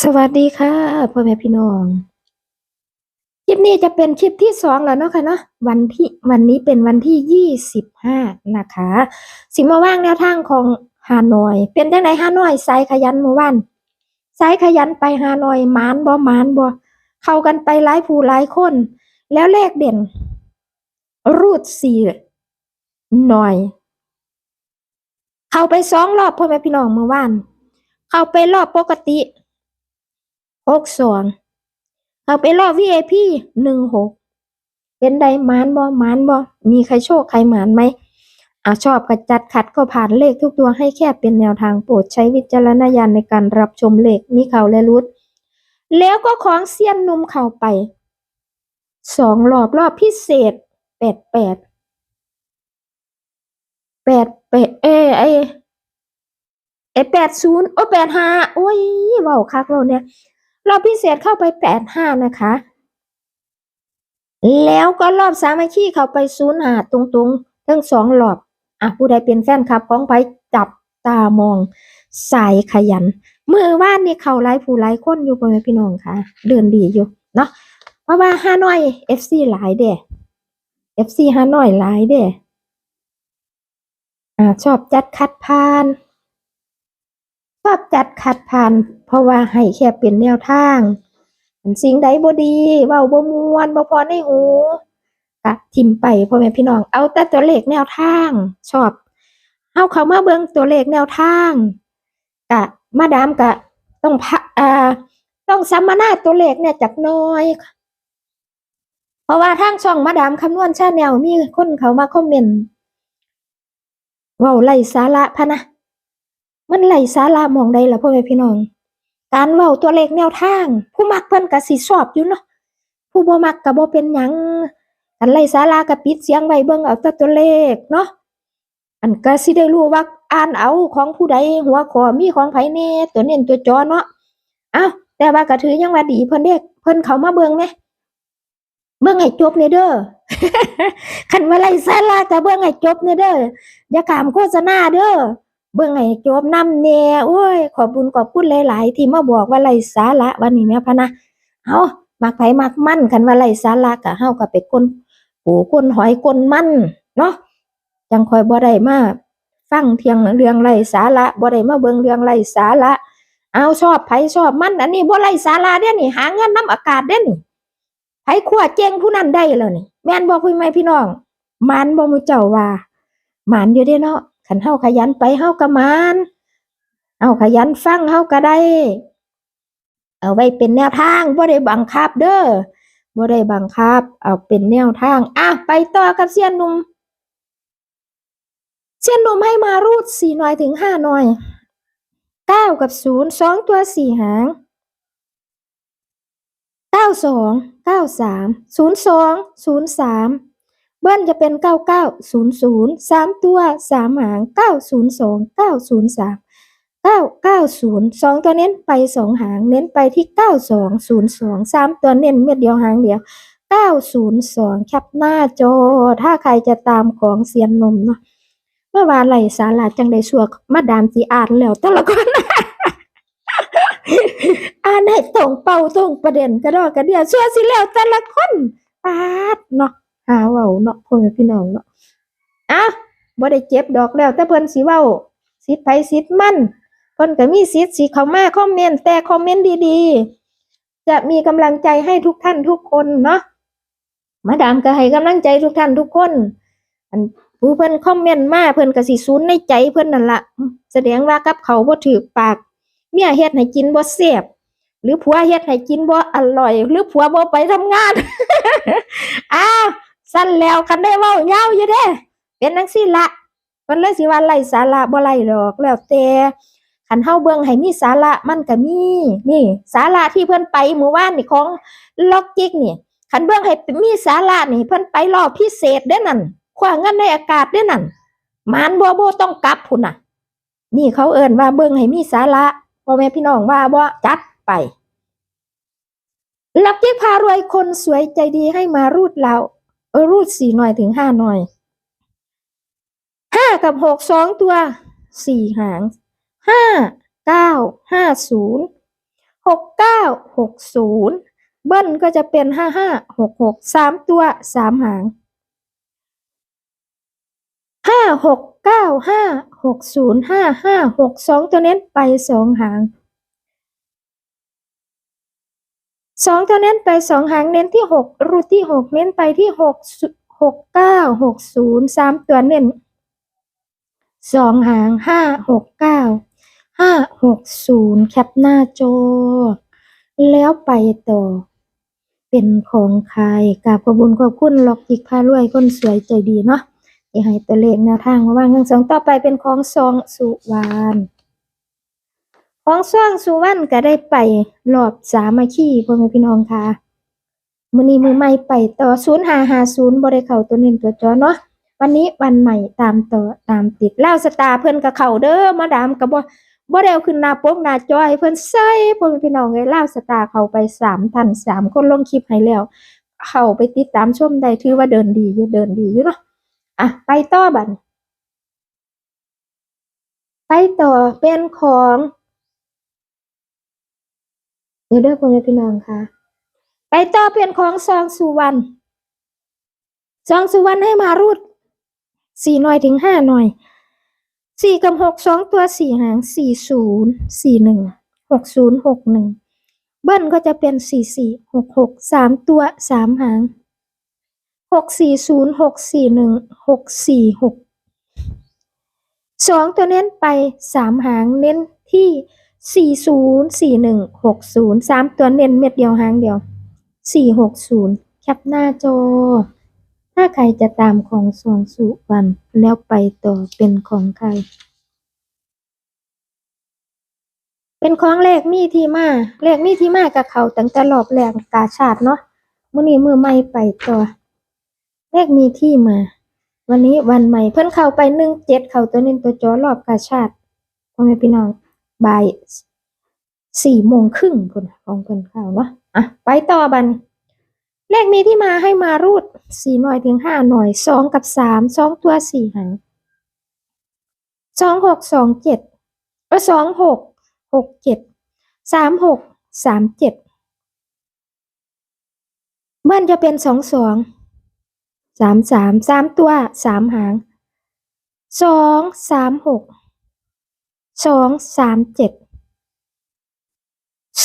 สวัสดีค่ะพ่อแม่พี่น้องคลิปนี้จะเป็นคลิปที่สองแล้วเนาะค่ะเนาะวันที่วันนี้เป็นวันที่ยี่สิบห้านะคะ สิมาว่างแนวทางของฮานอย เป็นจังไดฮานอยสายขยันเมื่อวานสายขยันไปฮานอยมานบ่มานบ่เข้ากันไปหลายผู้หลายคน แล้วเลขเด่น รูดสี่หน่อย เข้าไปสองรอบพ่อแม่พี่น้องเมื่อวานเข้าไปรอบปกติ หกสองเอาไปรอบ VIP หนึ่งหกเป็นไดมานบ่หมานบ่มีใครโชคใครหมานไหมอ่าชอบกระจัดขัดก็ผ่านเลขทุกตัวให้แค่เป็นแนวทางโปรดใช้วิจารณญาณในการรับชมเลขมีเข่าและรุด แล้วก็ของเซียนนุ่มเข้าไปสองรอบรอบพิเศษแปดแปดแปดแปดเอไอไอแปดศูนย์โอ้แปดห้าโอ้ยเว้าคักเราเนี่ย รอบพิเศษเข้าไปแปดห้านะคะ แล้วก็รอบสามัคคีเข้าไปศูนย์หาตรงๆ ทั้งสองรอบอะผู้ใดเป็นแฟนคลับของไปจับตามองสายขยัน มือว่านนี่เขาไล่ผู้ไล่คนอยู่พ่อแม่พี่น้องคะเดินดีอยู่เนาะเพราะว่าฮานอย FC หลายเด้ FC ฮานอยหลายเด้อ่าชอบจัดคัดพาน ชอบจัดขัดผ่าน เพราะว่าให้แค่เป็นแนวทางสิ่งใดบ่ดีเว้าบ่มวนบ่พอในหูก็ทิมไปพ่อแม่พี่น้องเอาแต่ตัวเลขแนวทาง ชอบเฮาเขามาเบิ่งตัวเลขแนวทางกะมาดามกะต้องพะอ่าต้องสัมมนาตัวเลขเนี่ยจักน้อย เพราะว่าทางช่องมาดามคำนวณชาแนลมีคนเขามาคอมเมนต์เว้าไร้สาระพะนะ มันไหลสาระมองใดล่ะพ่อแม่พี่น้อง การเว้าตัวเลขแนวทาง ผู้มักเพิ่นก็สิชอบอยู่เนาะผู้บ่มักก็บ่เป็นหยังอันไหลสาระก็ปิดเสียงไว้เบิ่งเอาแต่ตัวเลขเนาะอันก็สิได้รู้ว่าอ่านเอาของผู้ใดหัวข้อมีของไผแน่ตัวเน้นตัวจอเนาะอ้าวแต่ว่าก็ถือยังว่าดีเพิ่นเด้เพิ่นเขามาเบิ่งแหมเบิ่งให้จบแน่เด้อคันว่าไหลสาระก็เบิ่งให้จบแน่เด้ออย่าขามโฆษณาเด้อ เบิ่งให้จบนำแน่โอ้ย ขอบุญขอบคุณหลาย ๆ ที่มาบอกว่าไร้สาระวันนี้แม่พะนะเฮามักไผมักมันคันว่าไร้สาระก็เฮาก็ไปคนปูคนหอยคนมั่นเนาะจังคอยบ่ได้มาฟังเทียงเรื่องไร้สาระบ่ได้มาเบิ่งเรื่องไร้สาระเอาชอบไผชอบมันอันนี้บ่ไร้สาระเด้นี่ หาเงินนํอากาศเด้นี่ไผขัวเก่งผู้นั้นได้แล้วนี่ แม่นบ่พี่แม่พี่น้องมันบ่มูเจ้าว่ามานอยู่เด้เนาะ ขันเฮาขยันไปเฮาก็มานเอาขยันฟังเฮาก็ได้ เอาไว้เป็นแนวทางบ่ได้บังคับเด้อบ่ได้บังคับ เอาเป็นแนวทางอะไปต่อกับเสียนหนุ่มเสียนหนุ่มให้มารูดสี่หน่อยถึงห้าหน่อยเก้ากับศูนย์สองตัวสี่หางเก้าสองเก้าสามศูนย์สองศูนย์สาม เบิ้ลจะเป็นเก้าเก้าศูนย์ศูนย์สามตัวสามหางเก้าศูนย์สองเก้าศูนย์สามเก้าเก้าศูนย์สองตัวเน้นไปสองหาง เน้นไปที่เก้าสองศูนย์สองสามตัวเน้นเม็ดเดียวหางเดียวเก้าศูนย์สองแคปหน้าจอ ถ้าใครจะตามของเสียนนมเนาะเมื่อวานไหลสาราจังได้ชัวมาดามจีอ่านแล้วแต่ละคนอ่านให้ตรงเป้าตรงประเด็นกระดอกกระเดียวชัวสิแล้วแต่ละคนปาดเนาะ หาเว้าเนาะพ่อแม่พี่น้องเนาะอ้าบ่ได้เจ็บดอกแล้ว แต่เพิ่นสิเว้าสิทธิ์ไผสิทธิ์มันเพิ่นก็มีสิทธิ์สิเข้ามาคอมเมนต์แต่คอมเมนต์ดีๆ จะมีกำลังใจให้ทุกท่านทุกคนเนาะมาดามก็ให้กำลังใจทุกท่านทุกคนอันผู้เพิ่นคอมเมนต์มาเพิ่นก็สิสูนในใจเพิ่นนั่นล่ะแสดงว่ากับเขาบ่ถูกปาก เมียเฮ็ดให้กินบ่แซ่บหรือผัวเฮ็ดให้กินบ่อร่อย หรือผัวบ่ไปทำงานอ้าว สั้นแล้วกันได้เว้ายาวอยู่เด้เป็นจังซี่ละเพิ่นเลยสิว่าไรสาระบ่ไร้ดอกแล้วแต่คันเฮาเบิ่งให้มีสาระมันก็มีนี่สาระที่เพิ่นไปเมื่อวานนี่ของล็อกจิกนี่คันเบิ่งให้มีสาระนี่เพิ่นไปรอบพิเศษเด้นั่นคว้าเงินในอากาศเด้นั่นมานบ่บ่ต้องกลับพุ่นน่ะ นี่เขาเอิ้นว่าเบิ่งให้มีสาระพ่อแม่พี่น้องว่าบ่จัดไปลักยิ่งพารวยคนสวยใจดีให้มารูดเรา เออรูดสี่หน่อยถึงห้าหน่อยห้ากับหกสองตัวสี่หางห้าเก้าห้าศูนย์หกเก้าหกศูนย์เบิ้ลก็จะเป็นห้าห้าหกหกสามตัวสามหางห้าหกเก้าห้าหกศูนย์ห้าห้าหกสองตัวเน้นไปสองหาง สองตัวเน้นไปสองหางเน้นที่หกรูดที่หกเน้นไปที่หกหกเก้าหกศูนย์สามตัวเน้นสองหางห้าหกเก้าห้าหกศูนย์แคปหน้าจอแล้วไปต่อ เป็นของใครกราบขอบคุญขอบคุณล็อกจิกพารวยคนสวยใจดีเนาะที่ให้ตัวเลขแนวทางมาว่างทั้งสองต่อไปเป็นของซองสุวรรณ ของซ่องสุวรรณก็ได้ไปรอบสามัคคีพ่อแม่พี่น้องค่ะมื้อนี้มือใหม่ไปต่อ0550บ่ได้เข้าตัวเน้นตัวจอเนาะวันนี้วันใหม่ตามต่อตามติดเล่าสตาเพิ่อนก็เข้าเด้อมาดามก็บ่บ่ได้เอาขึ้นหน้าปกหน้าจอให้เพิ่อนใส่พ่อแม่พี่น้องเอ้ยลาสตาเขาไปสามท่านสามคนลงคลิปให้แล้ว เข้าไปติดตามชมได้ถือว่าเดินดีอยู่เดินดีอยู่เนาะอะไปต่อบัดนี้ไปต่อเป็นของ เดี๋ยวเด้อพ่อแม่พี่น้องค่ะ ไปต่อเป็นของซองสุวรรณซองสุวรรณให้มารูดสี่หน่อยถึงห้าหน่อยสี่กับหกสองตัวสี่หางสี่ศูนย์สี่หนึ่งหกศูนย์หกหนึ่งเบิ้ลก็จะเป็นสี่สี่หกหกสามตัวสามหางหกสี่ศูนย์หกสี่หนึ่งหกสี่หกสองตัวเน้นไปสามหางเน้นที่ สี่ศูนย์สี่หนึ่งหกศูนย์สามตัวเน้นเม็ดเดียวหางเดียวสี่หกศูนย์แคปหน้าจอ ถ้าใครจะตามของสวงสุวรรณแล้วไปต่อเป็นของใคร เป็นของเลขมีที่มาเลขมีที่มากับเขาตั้งแต่รอบแรกกาชาติเนาะมื้อนี้มือใหม่ไปต่อเลขมีที่มา วันนี้วันใหม่เพิ่นเข้าไปหนึ่งเจ็ดเข้าตัวนี้ตัวจอรอบกาชาติพ่อแม่พี่น้อง บ่ายสี่โมงครึ่งพุ่นของเพิ่นเข้าเนาะอะไปต่อบันเลขมีที่มาให้มารูดสี่หน่อยถึงห้าหน่อยสองกับสามสองตัวสี่หางสองหกสองเจ็ดเออสองหกหกเจ็ดสามหกสามเจ็ดมันจะเป็นสองสองสามสามสามตัวสามหางสองสามหก สองสามเจ็ด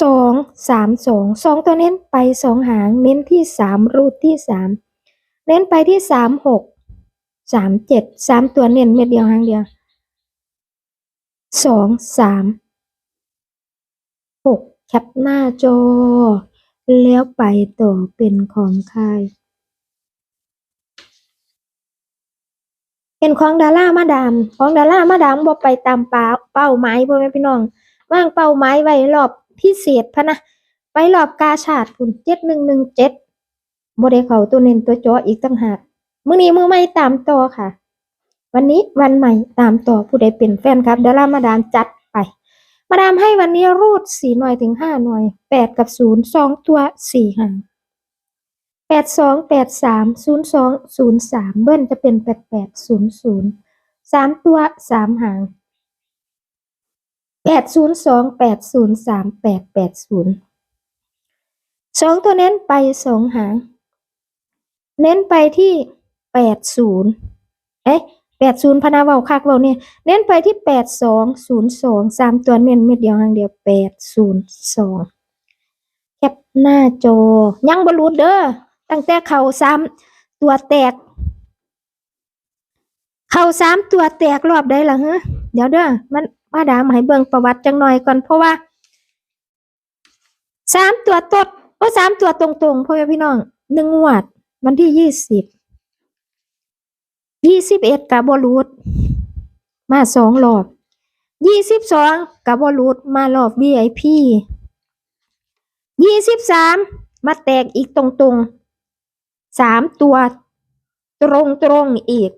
สองสามสองสองตัวเน้นไปสองหางเน้นที่สามรูดที่สามเน้นไปที่สามหกสามเจ็ดสามตัวเน้นเม็ดเดียวหางเดียวสองสามหกแคปหน้าจอ แล้วไปต่อเป็นของใคร เป็นของดารามาดามของดารามาดามบ่ไปตามป่าเป้าหมายพ่อแม่พี่น้องวางเป้าหมายไว้รอบพิเศษพะนะไปรอบกาชาดคุณเจ็ดหนึ่งหนึ่งเจ็ดบได้เขาตัวเน้นตัวจออีกตั้งหากมื้อนี้มือใหม่ตามต่อค่ะ วันนี้วันใหม่ตามต่อผู้ใดเป็นแฟนครับดารามาดามจัดไป มาดามให้วันนี้รูดสี่หน่อยถึงห้าหน่อยแปดกับศูนย์สองตัวสี่หาง แปดสองแปดสามศูนย์สองศูนย์สามเบิ้ลจะเป็นแปดแปดศูนย์ศูนย์สามตัวสามหางแปดศูนย์สองแปดศูนย์สามแปดแปดศูนย์สองตัวเน้นไปสองหาง เน้นไปที่แปดศูนย์เอ๊ะแปดศูนย์พนาเวาคักเวาเนี่ย เน้นไปที่แปดสองศูนย์สองสามตัวเน้นเม็ดเดียวหางเดียวแปดศูนย์สองแคปหน้าจอ ยังบรูดเด้อ ตั้งแต่เข่าซ้ำตัวแตก เข่าซ้ำตัวแตกรอบได้ละฮะเดี๋ยวเด้อมันมาดามให้เบิ่งประวัติจังหน่อยก่อนเพราะว่าสามตัวตดโอ้สามตัวตรงๆพ่อแม่พี่น้องหนึ่งงวด วันที่ยี่สิบยี่สิบเอ็ดกับบอลูดมาสองรอบยี่สิบสองกับบอลูดมารอบ VIP ยี่สิบสามมาแตกอีกตรงๆ สามตัวตรงๆอีก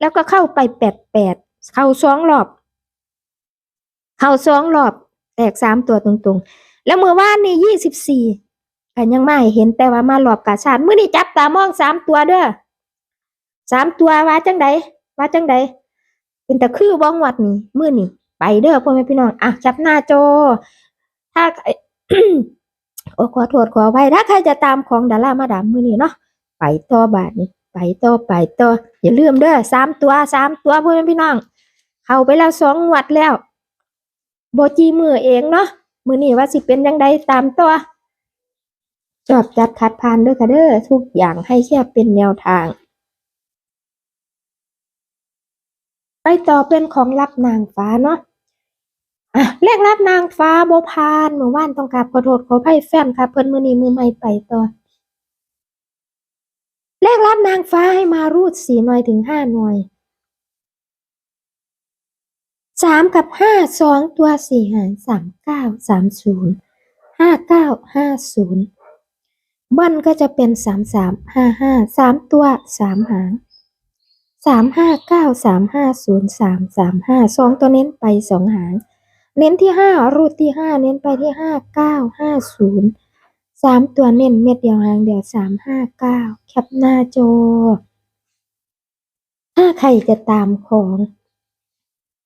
แล้วก็เข้าไปแปดแปดเข้าสองรอบ เข้าสองรอบ แตกสามตัวตรงๆ แล้วเมื่อวานนี่ยี่สิบสี่กันยังไม่เห็นแต่ว่ามารอบกาชาติมื่อนี้จับตามองสามตัวเด้อสามตัวว่าจังใดว่าจังใดเป็นแตะคือบ้องวัดนี่มื่อนี่ไปเด้อพ่อแม่พี่น้องอะจับหน้าจอ ถ้าโอ้ขอโทษขออภัยถ้าใครจะตามของดารามาดามมือนี้เนาะ ไปต่อบาทนี้ไปต่อไปต่ออย่าลืมเด้อสามตัวสามตัวเพื่อนพี่น้อง เข้าไปแล้วสองวัดแล้วโบจีมือเองเนาะมือนี้ว่าสิเป็นยังไงตามตัวจอบจัดคัดพานด้วยค่ะเด้อทุกอย่างให้แค่เป็นแนวทาง ไปต่อเป็นของรับนางฟ้าเนาะอะเลขรับนางฟ้าโบพานเมื่อวานต้องกราบขอโทษขออภัยแฟนค่ะเพิ่นมือนี้มือใหม่ไปต่อ เลขรับนางฟ้าให้มารูดสี่หน่วยถึงห้าหน่วยสามกับห้าสองตัวสี่หารสามเก้าสามศูนย์ห้าเก้าห้าศูนย์บิ้ลก็จะเป็นสามสามห้าห้าสามตัวสามหางสามห้าเก้าสามห้าศูนย์สามสามห้าสองตัวเน้นไปสองหาง เน้นที่ห้ารูดที่ห้าเน้นไปที่ห้าเก้าห้าศูนย์ สามตัวเน้นเม็ดเดียวหางเดียวสามห้าเก้าแคปหน้าจอ ถ้าใครจะตามของ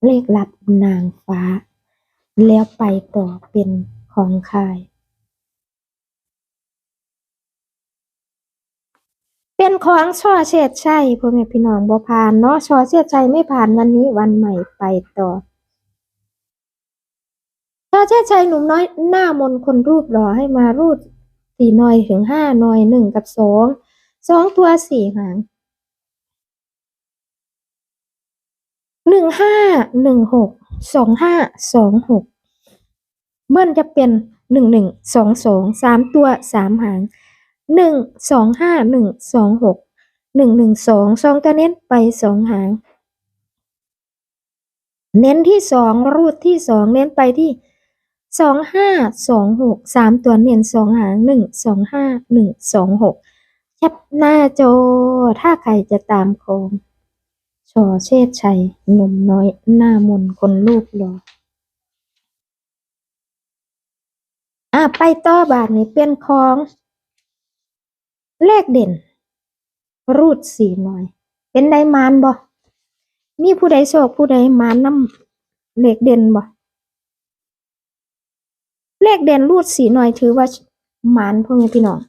เลขลับนางฟ้า แล้วไปต่อเป็นของใครเป็นของช่อเชษชัยพ่อแม่พี่น้องบ่ผ่านเนาะช่อเชษชัยไม่ผ่านวันนี้วันใหม่ไปต่อถ้าเชษชัยหนุ่มน้อยหน้ามนคนรูปหล่อให้มารูด สี่หน่อยถึงห้าหน่อยหนึ่งกับสองสองตัวสี่หางหนึ่งห้าหนึ่งหกสองห้าสองหกเบิ้ลจะเป็นหนึ่งหนึ่งสองสองสามตัวสามหางหนึ่งสองห้าหนึ่งสองหกหนึ่งหนึ่งสองสองตัวเน้นไปสองหาง เน้นที่สองรูดที่สองเน้นไปที่ สองห้าสองหกสามตัวเน้นสองหางหนึ่งสองห้าหนึ่งสองหกแคปหน้าจอถ้าใครจะตามของชอเชษชัยหนุ่มน้อยหน้ามนคนรูปหล่ออะไปต่อบาทนี้เป็นของ เลขเด่น รูดสีหน่อย เป็นไดมานบ่มีผู้ใดโชคผู้ใดมานำเลขเด่นบ่ เลขเด่นรูดสีหน่อยถือว่าหมานพ่อแม่พี่น้อง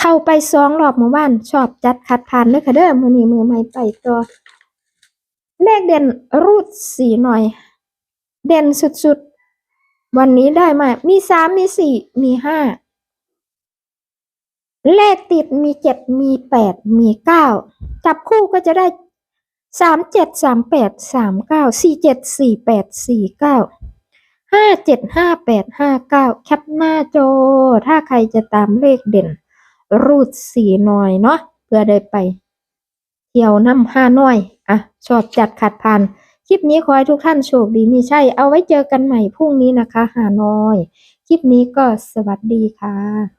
เข้าไปสองรอบเมื่อวานชอบจัดคัดผ่านเลยค่ะเด้อมือนี้มือใหม่ไปต่อเลขเด่นรูดสีหน่อย เด่นสุดๆ วันนี้ได้มา มีสามมีสี่มีห้าเลขติดมีเจ็ดมีแปดมีเก้าจับคู่ก็จะได้สามเจ็ดสามแปดสามเก้าสี่เจ็ดสี่แปดสี่เก้า ห้าเจ็ดห้าแปดห้าเก้าแคปหน้าจอ ถ้าใครจะตามเลขเด่น รูดสีหน่อยเนาะเพื่อได้ไป เที่ยวน้ำห้าน้อย อะ ชอบจัดขัดพันคลิปนี้ขอให้ทุกท่านโชคดีมีใช่ เอาไว้เจอกันใหม่พรุ่งนี้นะคะหาน้อย คลิปนี้ก็สวัสดีค่ะ